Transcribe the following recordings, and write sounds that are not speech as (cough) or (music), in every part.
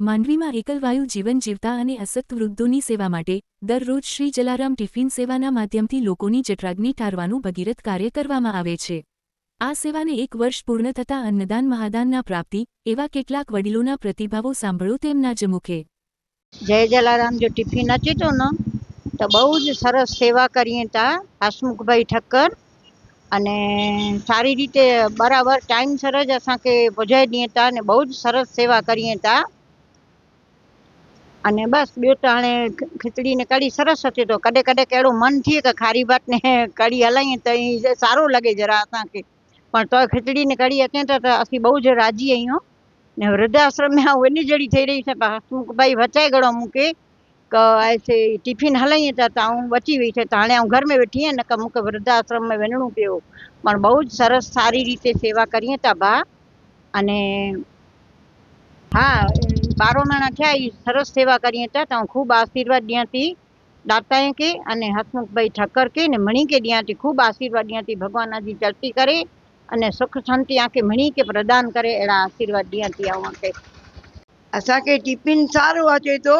માંડવીમાં એકલવાયુ જીવન જીવતા અને અસક્ત વૃદ્ધોની સેવા માટે દરરોજ શ્રી જલારામ ટિફિન સેવાના માધ્યમથી લોકોની જઠરાગ્નિ ટારવાનું ભગીરથ કાર્ય કરવામાં આવે છે. આ સેવાને એક વર્ષ પૂર્ણ થતાં અન્નદાન મહાદાનના પ્રાપ્તિ એવા કેટલાક વડીલોના પ્રતિભાવો સાંભળો તેમના જ મુખે. જય જલારામ, જો ટિફિન હતું ને, તો બહુ જ સરસ સેવા કરીએ તા હસમુખભાઈ ઠક્કર. અને સારી રીતે બરાબર ટાઈમસર જ અસાંકે પહોંચાઈ દઈએ અને બહુ જ સરસ સેવા કરીએ તા. અને બસ બેટાણે ખીચડીને કઢી સરસ હતી તો કડે કડે કહેડું મન થયું કે ખારી ભાતને (laughs) કઢી હલાવીએ તો એ સારું લાગે જરા અસાંखे પણ તોય ખીચડીને કઢી અचे त असीं બહુ જ રાજી આहियूं ને વૃદ્ધાશ્રમ में આવું એની જડી થઈ રહી છે તું ભાઈ વચાઈ ગણો મૂકે કે ऐसे ટિફિન હલાઈએ त હું બચી વઈ છે. તો હાણે હું ઘર મેં વેઠી આहियां ન કે મૂંखे વૃદ્ધાશ્રમ में વञिणो पियो પણ બહુ જ સરસ સારી રીતે સેવા કરીએ તા બા. અને હા બારો મહિના થયા એ સરસ સેવા કરી હતા તો ખૂબ આશીર્વાદ ત્યાંથી દાતાએ કે અને હસમુખભાઈ ઠક્કર કે ને મણી કે ત્યાંથી ખૂબ આશીર્વાદ ત્યાંથી ભગવાનાજી ચલતી કરે અને સુખ શાંતિ આંખે મણી કે પ્રદાન કરે એડા આશીર્વાદ ત્યાંથી આવું કે અસાંखे ટિફिन સારું અચે તો?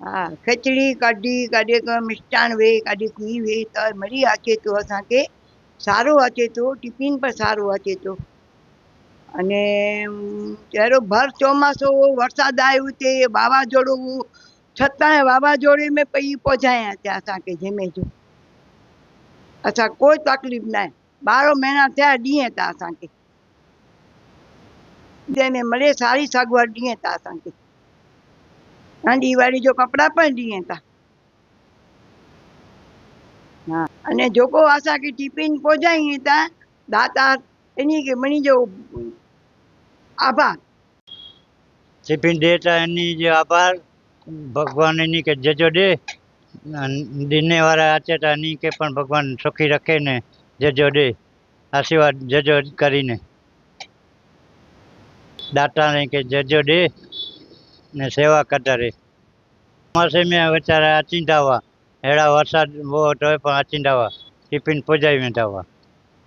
હા. ખીચડી કઢી કॾहिं मिष्ठान वे કॾहिं ખીर વે त मिड़ी अचे थो असांखे સારું અચે તો ટિફિન પણ સારું અચે તો. અને ત્યારે ભર ચોમાસું, વરસાદ આવ્યું તે વાવાઝોડું, છતાંય વાવાઝોડે મેં પછી પહોંચાયા ત્યાં સાંકે જેમે જો. અચ્છા, કોઈ તકલીફ ના બારો મહિના થયા ડીએ તા સાંકે. જેને મળે સારી સગવડ ડીએ તા સાંકે. દિવાળી જો કપડાં પણ ડીએ તા. હા, અને જોકો આશા કે ટિફિન પહોંચાઈ તા, દાતા એની કે મણી જો આભાર. ટિફિન દેતા એની જે આભાર ભગવાન એની કે જજો દે દિને વાળા આચેતા એની કે પણ ભગવાન સુખી રખે ને જજો દે, આશીર્વાદ જજો કરીને. દાતાને કે જજો દે ને સેવા કરતા રહે. માસે મેં વિચારા અચિંતાવા હેડા વરસાદ બહુ તોય પણ અચિંતાવા ટિફિન પૂજાવી મેં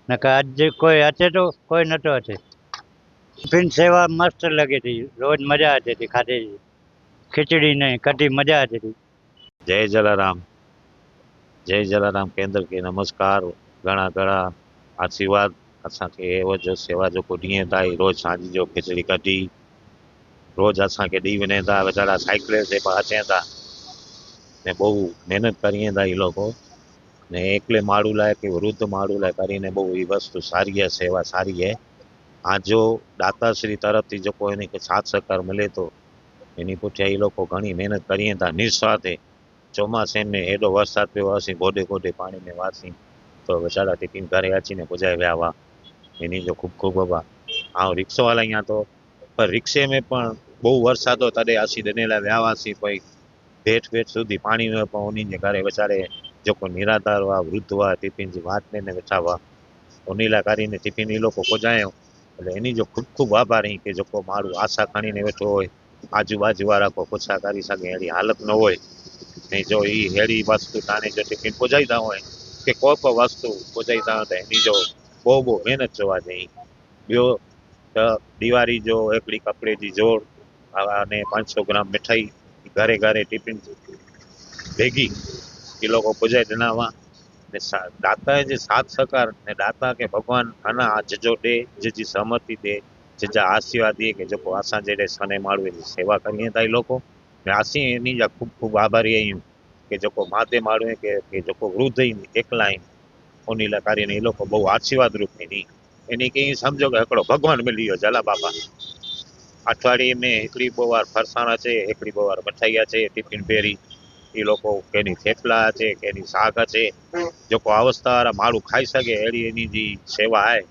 ને કે આજે કોઈ હશે તો કોઈ નહોતો હશે ટિફિન સેવા મસ્ત લગી હતી રોજ મજા આવતી હતી ખાધી ખીચડી ને કઢી મજા આવતી હતી जय जलाराम जय जलाराम केंद्र खे नमस्कार घणा घणा आशीर्वाद असांखे एवो जो सेवा जेको ॾींहं था ई रोज़ु सांझ जो खिचड़ी कढी रोज़ु असांखे ॾेई वञनि था वीचारा साइकिल ते पण अचनि था ને બહુ મહેનત કરીએ હતા એ લોકો ને એકલે માળું લાય કે વૃદ્ધ માળું લાય કરીને બહુ એ વસ્તુ સારી છે સેવા સારી છે آج داتاسری طرف تھی جو ساتھ سرکار ملے تو ان پٹیاں یہ لوگ کوی محنت کریتا نرسوا تھے چوماسین میں ایڈو برسات پہ گوڈے گوڈے پانی میں واسطیں تو ویچارا ٹھیک اچھی نہ پجایا وایا ہوا ان خوب خوب اب آؤں رکشا والا ہاں تو رکشے میں پڑ بہت ورساد تھی اچھی لائف واس بےٹ سود پانی ان کے ویچارے جو ندار ہوا وردھ وہ ٹینت میں انی لائن ٹھیک پجایا એટલે એની જો ખૂબ ખૂબ આભારી કે જો કોઈ મારું આશા ખાણીને બેઠો હોય, આજુબાજુવાળા કોઈ પૂછા કરી શકે એની હાલત ન હોય નહીં જો એ હેડી વસ્તુ તાને જો ટિફિન પહોંચાડતા હોય, કે કોઈ પણ વસ્તુ પહોંચાડતા હોય તો એની જો બહુ બહુ મહેનત જોવા જઈ બીજો દિવાળી જો એકડી કપડેથી જોડ અને પાંચસો ગ્રામ મીઠાઈ ઘરે ઘરે ટિફિન ભેગી એ લોકો પહોંચાડી દેનામાં ને દાતાએ જે સાથ સહકાર ને દાતા કે ભગવાન આના આ જજો દે જજી સહમતિ દે જજા આશીર્વાદ દે કે જો આશા જેડે સને માળવે સેવા કરીએ તાઈ લોકો. ને આશી એની જા ખૂબ ખૂબ આભારી અહીં કે જોકો માથે માળવે કે કે જોકો વૃદ્ધ એકલાઈ ઓનીલા કરીને એ લોકો બહુ આશીર્વાદ રૂપની. એની કે સમજો કે એકડો ભગવાન મળ્યો જલા બાપા. અઠવાડિયે મેં એકડી બહુ વાર ફરસાણા છે, એકડી બવાર મઠાઈયા છે, ટિફિન પેરી એ લોકો કેની થેપલા છે કેની શાક છે. જો કોઈ અવસ્થા મારું ખાઈ શકે, એડી એની જે સેવા આય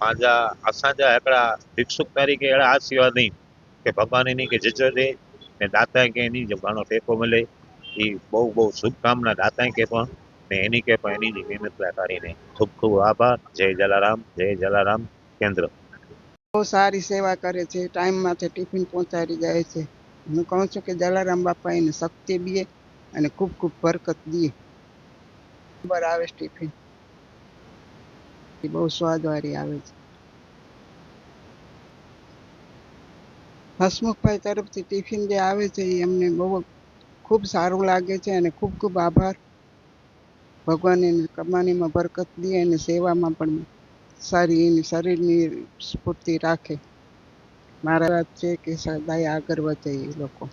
પાંજા અસાજા એકડા ભિક્ષુક તરીકે એડા આશીર્વાદ નહીં. કે ભગવાનની કે જજો દે, ને દાતા કે એની જો ઘણો ટેકો મળે એ બહુ બહુ શુભકામના દાતા કે પણ, ને એની કે પણ એની જે મહેનત કરીને. ખૂબ ખૂબ આભાર. જય જલારામ જય જલારામ, કેન્દ્ર. બહુ સારી સેવા કરે છે. ટાઈમ માથે ટિફિન પહોંચાડી જાય છે. હું કહું છું કે જલારામ બાપા એને શક્તિ દે અને ખૂબ ખૂબ બરકત દે ખબર આવે સ્ટીફિન બહુ સ્વાદવાળી આવે છે. હસમુખભાઈ તરફથી ટિફિન જે આવે છે એ અમને બહુ ખૂબ સારું લાગે છે અને ખૂબ ખૂબ આભાર. ભગવાન એની કમાણીમાં બરકત દે અને સેવામાં પણ સારી એની શરીરની સ્ફૂર્તિ રાખે. મારા છે કે સદાય આગળ વધે એ લોકો.